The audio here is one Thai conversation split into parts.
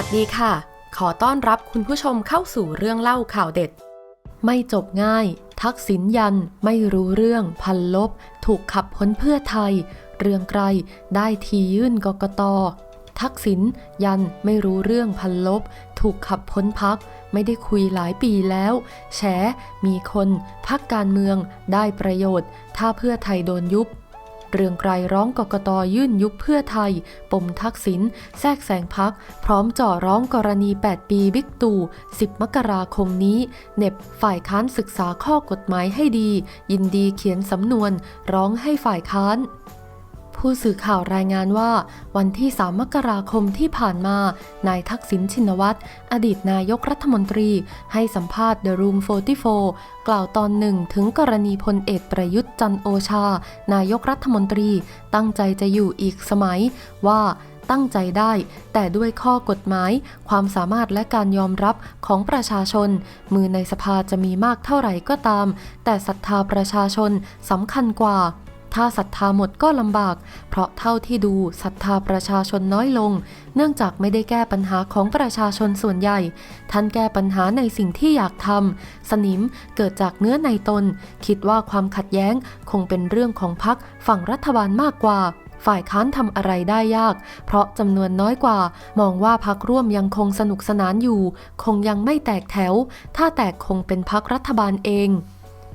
วัสดีค่ะ ขอต้อนรับคุณผู้ชมเข้าสู่เรื่องเล่าข่าวเด็ด ไม่จบง่าย ทักษิณยัน ไม่รู้เรื่อง พันลบ ถูกขับพ้นเพื่อไทย เรืองไกรได้ทียื่นกกต ทักษิณยันไม่รู้เรื่องพันลบ ถูกขับพ้นพัก ไม่ได้คุยหลายปีแล้ว แฉ มีคน พักการเมือง ได้ประโยชน์ ถ้าเพื่อไทยโดนยุบ เรืองไกรร้องกกตยื่นยุบเพื่อไทย ปมทักษิณแทรกแสงพัก พร้อมจ่อร้องกรณี 8 ปีบิ๊กตู่ 10 มกราคมนี้ เน็บฝ่ายค้านศึกษาข้อกฎหมายให้ดี ยินดีเขียนสำนวน ร้องให้ฝ่ายค้าน ผู้สื่อข่าวรายงานว่า วันที่ 3 มกราคมที่ผ่านมา นายทักษิณชินวัตร อดีตนายกรัฐมนตรี ให้สัมภาษณ์ The Room 44 กล่าวตอนหนึ่งถึงกรณีพลเอกประยุทธ์จันโอชา นายกรัฐมนตรี ตั้งใจจะอยู่อีกสมัยว่าตั้งใจได้ แต่ด้วยข้อกฎหมาย ความสามารถและการยอมรับของประชาชน มือในสภาจะมีมากเท่าไหร่ก็ตาม แต่ศรัทธาประชาชนสำคัญกว่า ถ้าศรัทธาหมดก็ลำบาก เพราะเท่าที่ดูศรัทธาประชาชนน้อยลง เนื่องจากไม่ได้แก้ปัญหาของประชาชนส่วนใหญ่ ท่านแก้ปัญหาในสิ่งที่อยากทำสนิมเกิดจากเนื้อในตน คิดว่าความขัดแย้งคงเป็นเรื่องของพรรคฝั่งรัฐบาลมากกว่าฝ่ายค้านทำอะไรได้ยาก เพราะจำนวนน้อยกว่า มองว่าพักร่วมยังคงสนุกสนานอยู่ คงยังไม่แตกแถว ถ้าแตกคงเป็นพักรัฐบาลเอง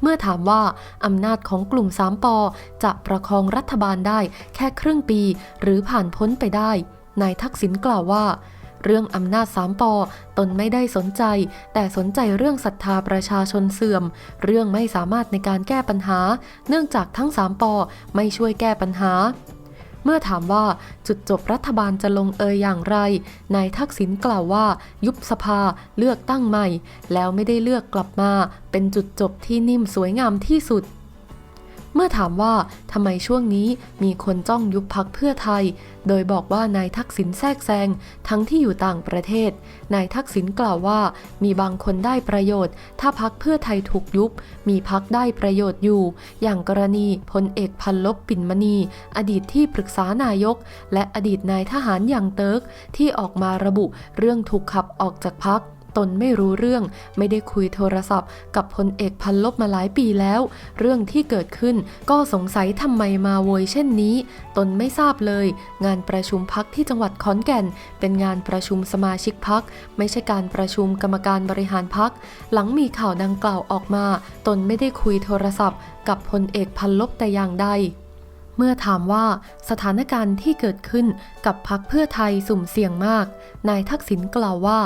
เมื่อถามว่าอำนาจของกลุ่มสามปอจะประคองรัฐบาลได้แค่ครึ่งปี หรือผ่านพ้นไปได้ นายทักษิณกล่าวว่า เรื่องอำนาจสามปอตนไม่ได้สนใจ แต่สนใจเรื่องศรัทธาประชาชนเสื่อม เรื่องไม่สามารถในการแก้ปัญหา เนื่องจากทั้งสามปอไม่ช่วยแก้ปัญหา เมื่อถามว่าจุดจบรัฐบาลจะลงเอยอย่างไร นายทักษิณกล่าวว่า ยุบสภาเลือกตั้งใหม่ แล้วไม่ได้เลือกกลับมา เป็นจุดจบที่นิ่มสวยงามที่สุด เมื่อถามว่าทำไมช่วงนี้มีคนจ้องยุบพักเพื่อไทย โดยบอกว่านายทักษิณแทรกแซงทั้งที่อยู่ต่างประเทศ นายทักษิณกล่าวว่า มีบางคนได้ประโยชน์ ถ้าพักเพื่อไทยถูกยุบ มีพักได้ประโยชน์อยู่ อย่างกรณีพลเอกพันลบปิ่นมณี อดีตที่ปรึกษานายก และอดีตนายทหารอย่างเติร์กที่ออกมาระบุเรื่องถูกขับออกจากพัก ตนไม่รู้เรื่อง ไม่ได้คุยโทรศัพท์ กับพลเอกพันลบมาหลายปีแล้ว เรื่องที่เกิดขึ้นก็สงสัยทำไมมาโวยเช่นนี้ ตนไม่ทราบเลย งานประชุมพักที่จังหวัดขอนแก่น เป็นงานประชุมสมาชิกพัก ไม่ใช่การประชุมกรรมการบริหารพัก หลังมีข่าวดังกล่าวออกมา ตนไม่ได้คุยโทรศัพท์ กับพลเอกพันลบแต่อย่างใดเมื่อถามว่าสถานการณ์ที่เกิดขึ้นกับพักเพื่อไทยสุ่มเสี่ยงมาก นายทักษิณกล่าวว่า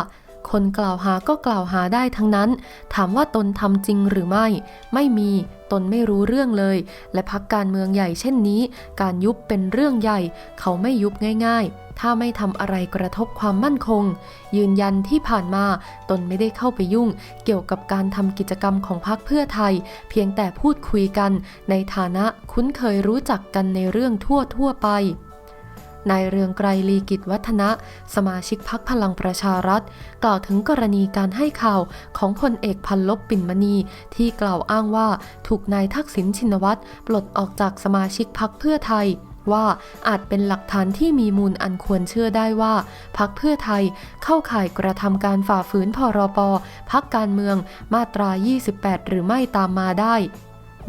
คนกล่าวหาก็กล่าวหาได้ทั้งนั้น ถามว่าตนทำจริงหรือไม่ ไม่มีตนไม่รู้เรื่องเลย และพักการเมืองใหญ่เช่นนี้ การยุบเป็นเรื่องใหญ่ เขาไม่ยุบง่าย ๆ ถ้าไม่ทำอะไรกระทบความมั่นคง ยืนยันที่ผ่านมา ตนไม่ได้เข้าไปยุ่ง เกี่ยวกับการทำกิจกรรมของพรรคเพื่อไทย เพียงแต่พูดคุยกัน ในฐานะคุ้นเคยรู้จักกันในเรื่องทั่วทั่วๆไป นายเรืองไกรลีกิจวัฒนะ สมาชิกพักพลังประชารัฐ กล่าวถึงกรณีการให้ข่าวของพลเอกพันลบปิ่นมณี ที่กล่าวอ้างว่าถูกนายทักษิณชินวัตรปลดออกจากสมาชิกพักเพื่อไทยว่าอาจเป็นหลักฐานที่มีมูลอันควรเชื่อได้ว่า พักเพื่อไทยเข้าข่ายกระทำการฝ่าฝืนพรปพักการเมืองมาตรา 28 หรือไม่ตามมาได้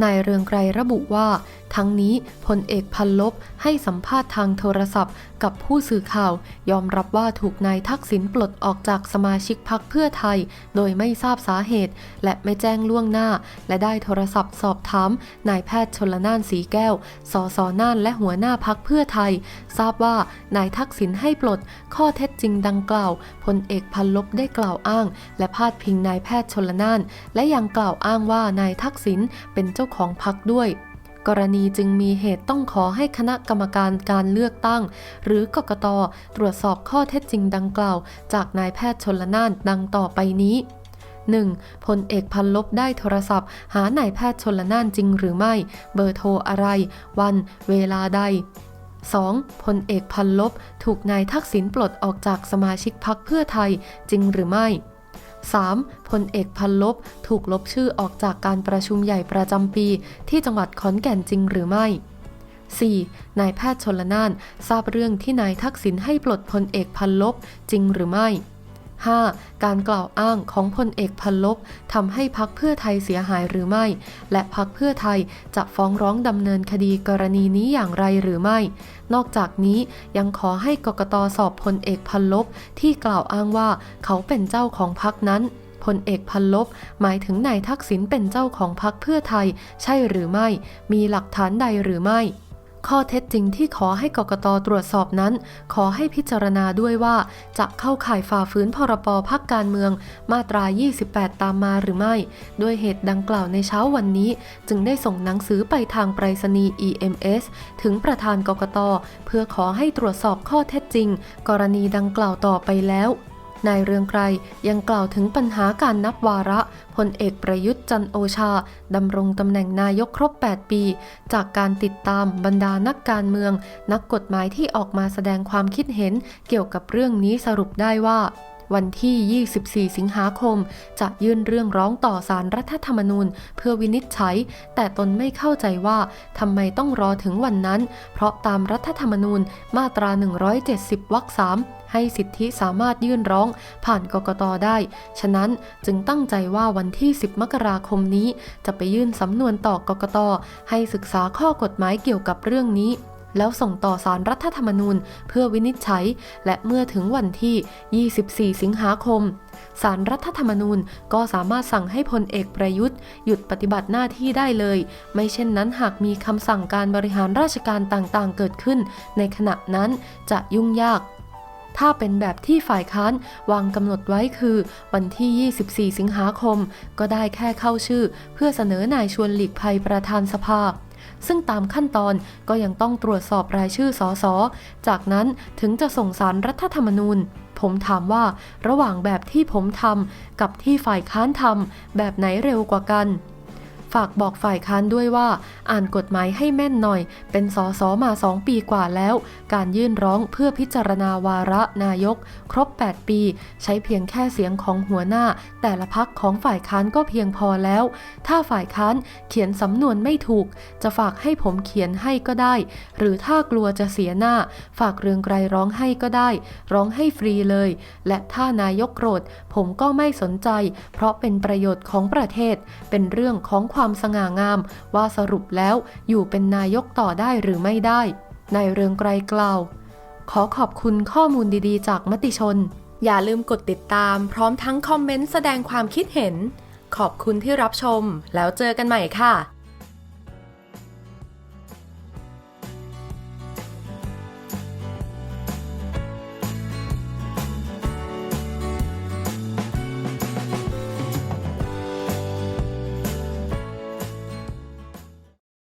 นายเรืองไกรระบุว่าทั้งนี้พลเอกพันลบให้สัมภาษณ์ทางโทรศัพท์ กับผู้สื่อข่าว ยอมรับว่าถูกนายทักษิณปลดออกจากสมาชิกพักเพื่อไทย โดยไม่ทราบสาเหตุ และไม่แจ้งล่วงหน้า และได้โทรศัพท์สอบถามนายแพทย์ชนละนานสีแก้ว สสน่านและหัวหน้าพักเพื่อไทย ทราบว่านายทักษิณให้ปลดข้อเท็จจริงดังกล่าวพลเอกพันลบได้กล่าวอ้าง และพาดพิงนายแพทย์ชนละนาน และยังกล่าวอ้างว่านายทักษิณเป็นเจ้าของพักด้วย กรณีจึงมีเหตุต้องขอให้คณะกรรมการการเลือกตั้ง หรือกกตตรวจสอบข้อเท็จจริงดังกล่าว จากนายแพทย์ชนละนานดังต่อไปนี้ 1. พลเอกพันลบได้โทรศัพท์ หานายแพทย์ชนละนานจริงหรือไม่ เบอร์โทรอะไร วัน เวลาใด 2. พลเอกพันลบถูกนายทักษิณปลดออกจากสมาชิกพักเพื่อไทยจริงหรือไม่ 3. พลเอกพันลบถูกลบชื่อออกจากการประชุมใหญ่ประจำปี ที่จังหวัดขอนแก่นจริงหรือไม่ 4. นายแพทย์ชนละนาน ทราบเรื่องที่นายทักษิณให้ปลดพลเอกพันลบจริงหรือไม่ 5. การกล่าวอ้างของพลเอกพันลบทำให้พักเพื่อไทยเสียหายหรือไม่ และพักเพื่อไทยจะฟ้องร้องดำเนินคดีกรณีนี้อย่างไรหรือไม่ นอกจากนี้ยังขอให้กกตสอบพลเอกพันลบที่กล่าวอ้างว่าเขาเป็นเจ้าของพักนั้นพลเอกพันลบหมายถึงนายทักษิณเป็นเจ้าของพักเพื่อไทย ใช่หรือไม่ มีหลักฐานใดหรือไม่ ข้อเท็จจริงที่ขอให้กกตตรวจสอบนั้น ขอให้พิจารณาด้วยว่า จะเข้าข่ายฝ่าฝืนพรบพักการเมือง มาตรา 28 ตามมาหรือไม่ ด้วยเหตุดังกล่าวในเช้าวันนี้ จึงได้ส่งหนังสือไปทางไปรษณีย์ EMS ถึงประธานกกตเพื่อขอให้ตรวจสอบข้อเท็จจริง กรณีดังกล่าวต่อไปแล้ว นายเรืองไกรยังกล่าวถึงปัญหาการนับวาระพลเอกประยุทธ์จันโอชา ดำรงตำแหน่งนายกครบ 8 ปี จากการติดตามบรรดานักการเมือง นักกฎหมายที่ออกมาแสดงความคิดเห็นเกี่ยวกับเรื่องนี้สรุปได้ว่า วันที่ 24 สิงหาคม จะยื่นเรื่องร้องต่อสารรัฐธรรมนูญ เพื่อวินิจฉัย แต่ตนไม่เข้าใจว่าทำไมต้องรอถึงวันนั้น เพราะตามรัฐธรรมนูญมาตรา 170 วรรคสามให้สิทธิสามารถยื่นร้องผ่านกกตได้ ฉะนั้นจึงตั้งใจว่าวันที่ 10 มกราคมนี้ จะไปยื่นสำนวนต่อกกตให้ศึกษาข้อกฎหมายเกี่ยวกับเรื่องนี้ แล้วส่งต่อสารรัฐธรรมนูญเพื่อวินิจฉัย และเมื่อถึงวันที่ 24 สิงหาคมสารรัฐธรรมนูญก็สามารถสั่งให้พลเอกประยุทธ์ หยุดปฏิบัติหน้าที่ได้เลย ไม่เช่นนั้นหากมีคำสั่งการบริหารราชการต่างๆ เกิดขึ้น ในขณะนั้นจะยุ่งยากถ้าเป็นแบบที่ฝ่ายค้านวางกำหนดไว้คือ วันที่ 24 สิงหาคม ก็ได้แค่เข้าชื่อ เพื่อเสนอนายชวนหลีกภัยประธานสภา ซึ่งตามขั้นตอนก็ยังต้องตรวจสอบรายชื่อสสจากนั้นถึงจะส่งสารรัฐธรรมนูญ ผมถามว่าระหว่างแบบที่ผมทำกับที่ฝ่ายค้านทำแบบไหนเร็วกว่ากัน ฝากบอกฝ่ายค้านด้วยว่า อ่านกฎหมายให้แม่นหน่อย เป็นสอสอมาสองปีกว่าแล้ว การยื่นร้องเพื่อพิจารณาวาระนายก ครบ 8 ปี ใช้เพียงแค่เสียงของหัวหน้า แต่ละพักของฝ่ายค้านก็เพียงพอแล้ว ถ้าฝ่ายค้านเขียนสำนวนไม่ถูก จะฝากให้ผมเขียนให้ก็ได้ หรือถ้ากลัวจะเสียหน้า ฝากเรืองไกรร้องให้ก็ได้ ร้องให้ฟรีเลย และถ้านายกโกรธผมก็ไม่สนใจ เพราะเป็นประโยชน์ของประเทศเป็นเรื่องของความสง่างาม ว่าสรุปแล้วอยู่เป็นนายกต่อได้หรือไม่ได้ นายเรืองไกรกล่าว ขอขอบคุณข้อมูลดีๆ จากมติชน อย่าลืมกดติดตาม พร้อมทั้งคอมเมนต์แสดงความคิดเห็น ขอบคุณที่รับชม แล้วเจอกันใหม่ค่ะ